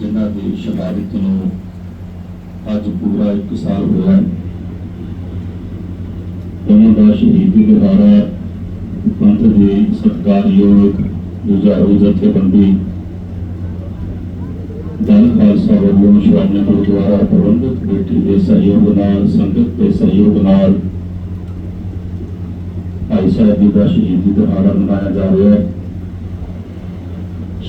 ਜਿਨ੍ਹਾਂ ਦੀ ਸ਼ਹਾਦਤ ਨੂੰ ਅੱਜ ਪੂਰਾ 1 ਸਾਲ ਹੋਇਆ ਉਹਨਾਂ ਦਾ ਸ਼ਹੀਦੀ ਦਿਹਾੜਾ ਪੰਥ ਦੇ ਸਤਿਕਾਰਯੋਗ ਜੁਝਾਰੂ ਜਥੇਬੰਦੀ ਦਲ ਖਾਲਸਾ ਵੱਲੋਂ ਸ਼੍ਰੋਮਣੀ ਗੁਰਦੁਆਰਾ ਪ੍ਰਬੰਧਕ ਕਮੇਟੀ ਦੇ ਸਹਿਯੋਗ ਨਾਲ, ਸੰਗਤ ਦੇ ਸਹਿਯੋਗ ਨਾਲ ਭਾਈ ਸਾਹਿਬ ਜੀ ਦਾ ਸ਼ਹੀਦੀ ਦਿਹਾੜਾ ਮਨਾਇਆ ਜਾ ਰਿਹਾ ਹੈ।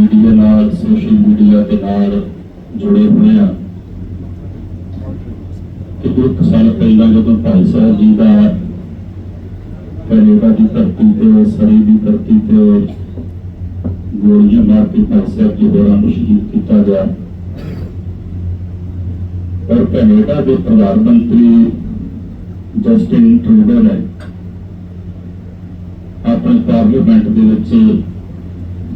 ਮੀਡੀਆ ਨਾਲ ਸੋਸ਼ਲ ਮੀਡੀਆ ਦੇ ਨਾਲ ਜੁੜੇ ਹੋਏ ਆ ਕਿ ਇੱਕ ਸਾਲ ਪਹਿਲਾਂ ਜਦੋਂ ਭਾਈ ਸਾਹਿਬ ਜੀ ਦਾ ਕੈਨੇਡਾ ਦੀ ਧਰਤੀ ਤੇ ਸਰੀ ਦੀ ਧਰਤੀ ਤੇ ਗੋਲੀਆਂ ਮਾਰ ਕੇ ਭਾਈ ਸਾਹਿਬ ਜੀ ਹੋਰਾਂ ਨੂੰ ਸ਼ਹੀਦ ਕੀਤਾ ਗਿਆ। ਪਰ ਕੈਨੇਡਾ ਦੇ ਪ੍ਰਧਾਨ ਮੰਤਰੀ ਜਸਟਿਨ ਟਰੂਡੋ ਨੇ ਆਪਣੇ ਪਾਰਲੀਮੈਂਟ ਦੇ ਵਿੱਚ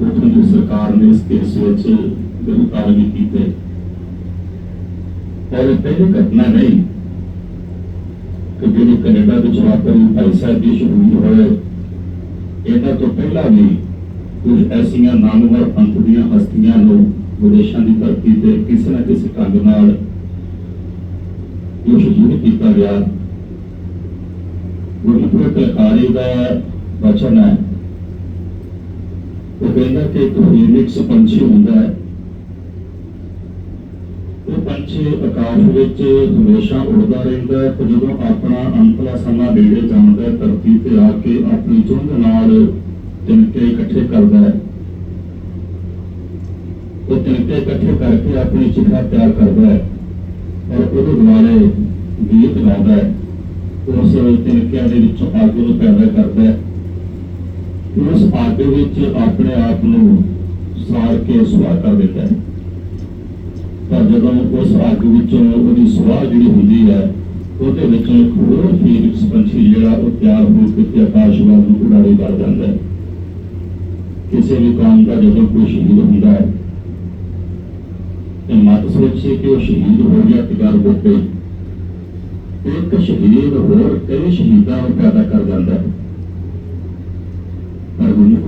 ਉੱਥੋਂ ਦੀ ਸਰਕਾਰ ਨੇ ਇਸ ਕੇਸ ਵਿੱਚ ਗ੍ਰਿਫਤਾਰ ਵੀ ਕੀਤੇ ਔਰ ਇਹ ਪਹਿਲੀ ਘਟਨਾ ਨਹੀਂ ਕਿ ਜਿਹੜੀ ਕੈਨੇਡਾ ਵਿੱਚ ਵਾਪਰੀ ਭਾਈ ਸਾਹਿਬ ਦੀ ਸ਼ਹੀਦ ਹੋਏ ਇਹਨਾਂ ਤੋਂ ਪਹਿਲਾਂ ਵੀ ਕੁਝ ਐਸੀਆਂ ਨਾਮਵਰ ਪੰਥ ਦੀਆਂ ਹਸਤੀਆਂ ਨੂੰ ਵਿਦੇਸ਼ਾਂ ਦੀ ਧਰਤੀ ਤੇ ਕਿਸੇ ਨਾ ਕਿਸੇ ਢੰਗ ਨਾਲ ਜੋ ਸ਼ਹੀਦ ਕੀਤਾ ਗਿਆ। ਗੁਰਮੁਖੀ ਕਲਕਾਰੀ ਦਾ ਵਚਨ ਹੈ ਉਹ ਕਹਿੰਦਾ ਕਿ ਇੱਕ ਫੀਨਿਕਸ ਪੰਛੀ ਹੁੰਦਾ ਹੈ। ਉਹ ਪੰਛੀ ਆਕਾਸ਼ ਵਿੱਚ ਹਮੇਸ਼ਾ ਉੱਡਦਾ ਰਹਿੰਦਾ ਹੈ ਤੇ ਜਦੋਂ ਆਪਣਾ ਅੰਤਲਾ ਸਮਾਂ ਨੇੜੇ ਜਾਂਦਾ ਹੈ, ਧਰਤੀ ਤੇ ਆ ਕੇ ਆਪਣੀ ਚੁੰਝ ਨਾਲ ਤਿਨਕੇ ਇਕੱਠੇ ਕਰਦਾ ਹੈ। ਉਹ ਤਿਨਕੇ ਇਕੱਠੇ ਕਰਕੇ ਆਪਣੀ ਚਿਖਾ ਤਿਆਰ ਕਰਦਾ ਹੈ ਔਰ ਉਹਦੇ ਦੁਆਲੇ ਗੀਤ ਗਾਉਂਦਾ ਹੈ। ਉਸ ਤਿਨਕਿਆਂ ਦੇ ਵਿੱਚੋਂ ਅੱਗ ਨੂੰ ਪੈਦਾ ਕਰਦਾ ਹੈ। ਉਸ ਅੱਗ ਵਿੱਚ ਆਪਣੇ ਆਪ ਨੂੰ ਸਾੜ ਕੇ ਸੁਆਹ ਕਰ ਦਿੰਦਾ ਹੈ। ਪਰ ਜਦੋਂ ਉਸ ਅੱਗ ਵਿੱਚੋਂ ਉਹਦੀ ਸੁਆਹ ਜਿਹੜੀ ਹੁੰਦੀ ਹੈ, ਉਹਦੇ ਵਿੱਚੋਂ ਇੱਕ ਹੋਰ ਫੀਨਿਕਸ ਪੰਛੀ ਜਿਹੜਾ ਉਹ ਤਿਆਰ ਹੋ ਕੇ ਆਕਾਸ਼ ਵੱਲ ਨੂੰ ਉਡਾਰੀ ਕਰ ਜਾਂਦਾ ਹੈ। ਕਿਸੇ ਵੀ ਕੌਮ ਦਾ ਜਦੋਂ ਕੋਈ ਸ਼ਹੀਦ ਹੁੰਦਾ ਹੈ, ਤੇ ਮਤ ਸੋਚੇ ਕਿ ਉਹ ਸ਼ਹੀਦ ਹੋ ਗਿਆ ਤੇ ਗੱਲ ਮੁੱਕ ਗਈ। ਇੱਕ ਸ਼ਹੀਦ ਹੋਰ ਕਈ ਸ਼ਹੀਦਾਂ ਨੂੰ ਪੈਦਾ ਕਰ ਜਾਂਦਾ ਹੈ। ਪਰ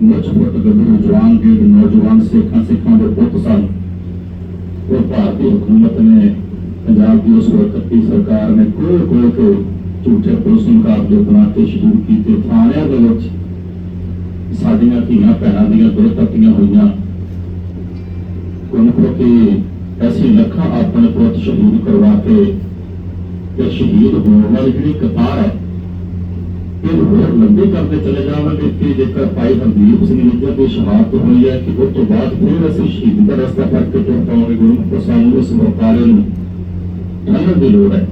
نوجوان بھی کے بہت دیا بے تکیاں ہوئی ان اپنے پوت شہید کروا کے شہید ہونے والی جڑی ہے ਲੰਬੀ ਕਰਦੇ ਚਲੇ ਜਾਵਾਂਗੇ ਕਿ ਜੇਕਰ ਭਾਈ ਹਰਦੀਪ ਸਿੰਘ ਨਿੱਜਰ ਦੀ ਸ਼ਹਾਦਤ ਹੋਈ ਹੈ ਕਿ ਉਸ ਤੋਂ ਬਾਅਦ ਫਿਰ ਅਸੀਂ ਸ਼ਹੀਦ ਦਾ ਰਸਤਾ ਫੜ ਕੇ ਤੁਰ ਪਾਵਾਂਗੇ ਗੁਰੂ ਕੋ ਸਾਨੂੰ ਇਸ ਵਕਾਰੇ ਨੂੰ। ਠੰਡਣ ਦੀ ਲੋੜ ਹੈ।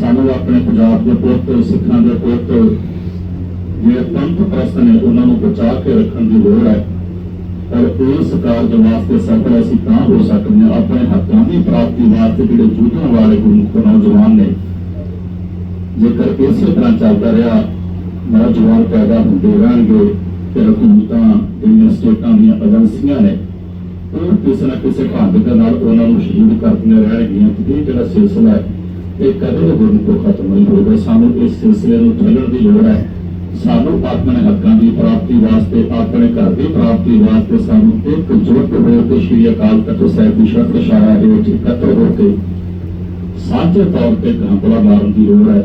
ਸਾਨੂੰ ਆਪਣੇ ਪੰਜਾਬ ਦੇ ਪੁੱਤ, ਸਿੱਖਾਂ ਦੇ ਪੁੱਤ, ਜਿਹੜੇ ਪੰਥ ਪ੍ਰਸਤ ਨੇ, ਉਹਨਾਂ ਨੂੰ ਬਚਾ ਕੇ ਰੱਖਣ ਦੀ ਲੋੜ ਹੈ। ਪਰ ਇਸ ਕਾਰਜ ਵਾਸਤੇ ਸਫਲ ਅਸੀਂ ਤਾਂ ਹੋ ਸਕਦੇ ਹਾਂ, ਆਪਣੇ ਹੱਕਾਂ ਦੀ ਪ੍ਰਾਪਤੀ ਵਾਸਤੇ ਜਿਹੜੇ ਜੂਝਣ ਵਾਲੇ ਗੁਰਮੁਖ ਨੌਜਵਾਨ ਨੇ ਜੇਕਰ ਇਸੇ ਤਰ੍ਹਾਂ ਚੱਲਦਾ ਰਿਹਾ ਨੌਜਵਾਨ ਪੈਦਾ ਹੁੰਦੇ ਰਹਿਣਗੇ ਤੇ ਹਕੂਮਤਾਂ ਜਿਹੜੀਆਂ ਸਟੇਟਾਂ ਦੀਆਂ ਏਜੰਸੀਆਂ ਨੇ ਉਹ ਕਿਸੇ ਨਾ ਕਿਸੇ ਢੰਗ ਦੇ ਨਾਲ ਉਹਨਾਂ ਨੂੰ ਸ਼ਹੀਦ ਕਰਦੀਆਂ ਰਹਿਣਗੀਆਂ। ਤੇ ਇਹ ਜਿਹੜਾ ਸਿਲਸਿਲਾ ਹੈ, ਇਹ ਕਦੇ ਵੀ ਗੁਰਮੁਖੋ ਖਤਮ ਨਹੀਂ ਹੋਏਗਾ ਸਾਨੂੰ ਇਸ ਸਿਲਸਿਲੇ ਨੂੰ ਚੱਲਣ ਦੀ ਲੋੜ ਹੈ। ਸਾਨੂੰ ਆਪਣੇ ਹੱਕਾਂ ਦੀ ਪ੍ਰਾਪਤੀ ਵਾਸਤੇ, ਆਪਣੇ ਘਰ ਦੀ ਪ੍ਰਾਪਤੀ ਵਾਸਤੇ ਸਾਨੂੰ ਇੱਕ ਜੁਟ ਹੋ ਕੇ ਸ਼੍ਰੀ ਅਕਾਲ ਤਖਤ ਸਾਹਿਬ ਦੀ ਸ਼ਰਤ ਸ਼ਾਇਆ ਦੇ ਵਿੱਚ ਇਕੱਤਰ ਹੋ ਕੇ ਸਾਂਝੇ ਤੌਰ ਤੇ ਗਾਂਪਲਾ ਮਾਰਨ ਦੀ ਲੋੜ ਹੈ।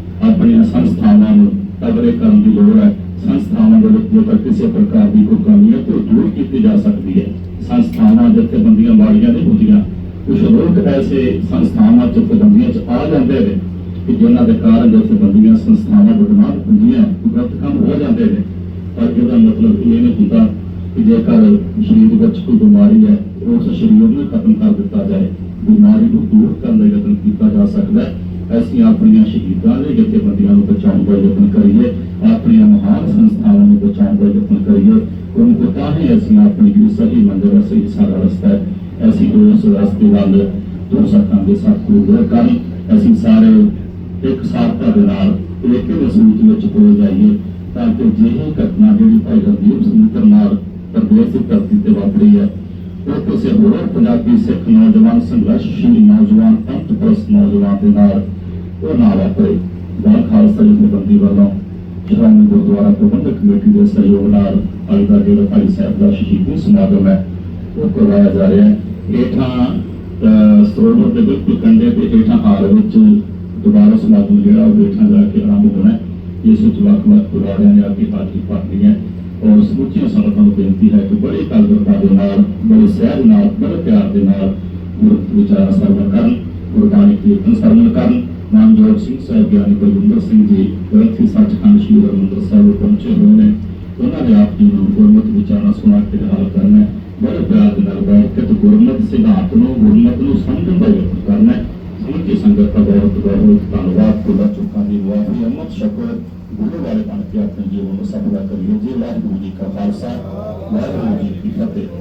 ਆਪਣੀਆਂ ਸੰਸਥਾਵਾਂ ਨੂੰ ਤਗੜੇ ਕਰਨ ਦੀ ਲੋੜ ਹੈ। ਸੰਸਥਾਵਾਂ ਦੇ ਵਿੱਚ ਜੇਕਰ ਕਿਸੇ ਪ੍ਰਕਾਰ ਦੀ ਕੋਈ ਕਮੀ ਹੈ ਤਾਂ ਉਹ ਦੂਰ ਕੀਤੀ ਜਾ ਸਕਦੀ ਹੈ। ਸੰਸਥਾਵਾਂ ਜਥੇਬੰਦੀਆਂ ਵਾਲੀਆਂ ਨਹੀਂ ਹੁੰਦੀਆਂ। ਕੁਝ ਲੋਕ ਐਸੇ ਸੰਸਥਾਵਾਂ, ਜਥੇਬੰਦੀਆਂ ਚ ਆ ਜਾਂਦੇ ਨੇ ਕਿ ਜਿਨ੍ਹਾਂ ਦੇ ਕਾਰਨ ਜਥੇਬੰਦੀਆਂ ਸੰਸਥਾਵਾਂ ਬਦਨਾਮ ਹੁੰਦੀਆਂ ਗਲਤ ਕੰਮ ਹੋ ਜਾਂਦੇ ਨੇ। ਪਰ ਇਹਦਾ ਮਤਲਬ ਇਹ ਨਹੀਂ ਹੁੰਦਾ ਕਿ ਜੇਕਰ ਸਰੀਰ ਵਿੱਚ ਕੋਈ ਬਿਮਾਰੀ ਹੈ, ਉਸ ਸਰੀਰ ਨੂੰ ਖਤਮ ਕਰ ਦਿੱਤਾ ਜਾਏ। ਬਿਮਾਰੀ ਨੂੰ ਦੂਰ ਕਰਨ ਦਾ ਯਤਨ ਕੀਤਾ ਜਾ ਸਕਦਾ ਹੈ। ਅਸੀਂ ਆਪਣੀਆਂ ਸ਼ਹੀਦਾਂ ਦੇ ਜਥੇਬੰਦੀਆਂ ਨੂੰ ਬਚਾਉਣ ਦਾ ਯਤਨ ਕਰੀਏ ਆਪਣੀਆਂ ਮਹਾਨ ਸੰਸਥਾਵਾਂ ਨੂੰ ਬਚਾਉਣ ਦਾ ਯਤਨ ਕਰੀਏ ਕਿਉਂਕਿ ਤਾਂ ਹੀ ਅਸੀਂ ਆਪਣੀ ਜਿਹੜੀ ਸਹੀ ਮੰਜ਼ਿਲ ਹੈ ਸਹੀ ਸਾਰਾ ਰਸਤਾ ਹੈ ਅਸੀਂ ਉਸ ਰਸਤੇ ਵੱਲ ਤੁਰ ਸਕਾਂਗੇ ਸਤਿਗੁਰੂ ਦੇ ਕਾਰਨ ਅਸੀਂ ਸਾਰੇ ਇੱਕ ਸਾਥਤਾ ਦੇ ਨਾਲ ਇੱਕ ਵਸੂਤ ਵਿੱਚ ਹੋ ਜਾਈਏ ਤਾਂ ਕਿ ਜਿਹੀ ਘਟਨਾ ਜਿਹੜੀ ਭਾਈ ਰਣਜੀਤ ਸਿੰਘ ਦੇ ਨਾਲ ਪ੍ਰਦੇਸ਼ ਦੀ ਧਰਤੀ ਤੇ ਵਾਪਰੀ ਹੈ ਉਹ ਕਿਸੇ ਹੋਰ ਪੰਜਾਬੀ ਸਿੱਖ ਨੌਜਵਾਨ ਸੰਘਰਸ਼ਸ਼ੀਲ ਨੌਜਵਾਨ ਪੰਥ ਪ੍ਰਸਤ ਨੌਜਵਾਨ ਦੇ ਨਾਲ ਉਹ وہ نعرہ پڑے گاڑ خالصہ جتنے بندی والوں شرائن گردوارا پربندھک کمیٹی کے سہیوگ نال آئندہ ڈیرا پائی صاحب کا شہید سماگم ہے وہ کروایا جا رہا ہے ہیٹھاں سروور کے بالکل کنڈے پہ دوبارہ سماگم جہاں وہ جا کے آرام ہونا ہے جس وقت وقت گزارے نے آپ کی ہے اور سموچیاں سڑکوں کو بےنتی ہے کہ بڑی کالگرتا بڑے بڑے پیار سرمن کرن کیرتن کرن ਕੀਰਤਨ ਸਿੰਘ ਸਾਹਿਬ ਗਿਆਨੀ ਬਲਵਿੰਦਰ ਸਿੰਘ ਜੀ, ਗ੍ਰੰਥੀ ਸੱਚਖੰਡ ਸ਼੍ਰੀ ਹਰਿਮੰਦਰ ਸਾਹਿਬ ਪਹੁੰਚੇ ਹੋਏ ਨੇ। ਉਹਨਾਂ ਨੇ ਆਪ ਜੀ ਨੂੰ ਗੁਰਮਤਿ ਵਿਚਾਰਾਂ ਸੁਣਾ ਕੇ ਹਾਲ ਕਰਨਾ ਬੜੇ ਪਿਆਰ ਦੇ ਨਾਲ ਬੈਠ ਕੇ ਸਿਧਾਂਤ ਨੂੰ, ਗੁਰਮਤਿ ਨੂੰ ਸਮਝਣ ਦਾ ਯਤਨ ਕਰਨਾ ਹੈ। ਸਮੁੱਚੀ ਸੰਗਤ ਦਾ ਬਹੁਤ ਬਹੁਤ ਧੰਨਵਾਦ। ਖੁਦਾ ਚੁੱਕਾਂ ਦੀ ਵਾਹੀ ਅਮਤ ਸ਼ਕਰ ਗੁਰੂ ਵਾਲੇ ਬਣ ਕੇ ਆਪਣੇ ਜੀਵਨ ਨੂੰ ਸਫਲਾ ਕਰੀਏ। ਜੀ ਵਾਹਿਗੁਰੂ ਜੀ ਕਾ ਖਾਲਸਾ, ਵਾਹਿਗੁਰੂ ਜੀ ਕੀ ਫਤਿਹ।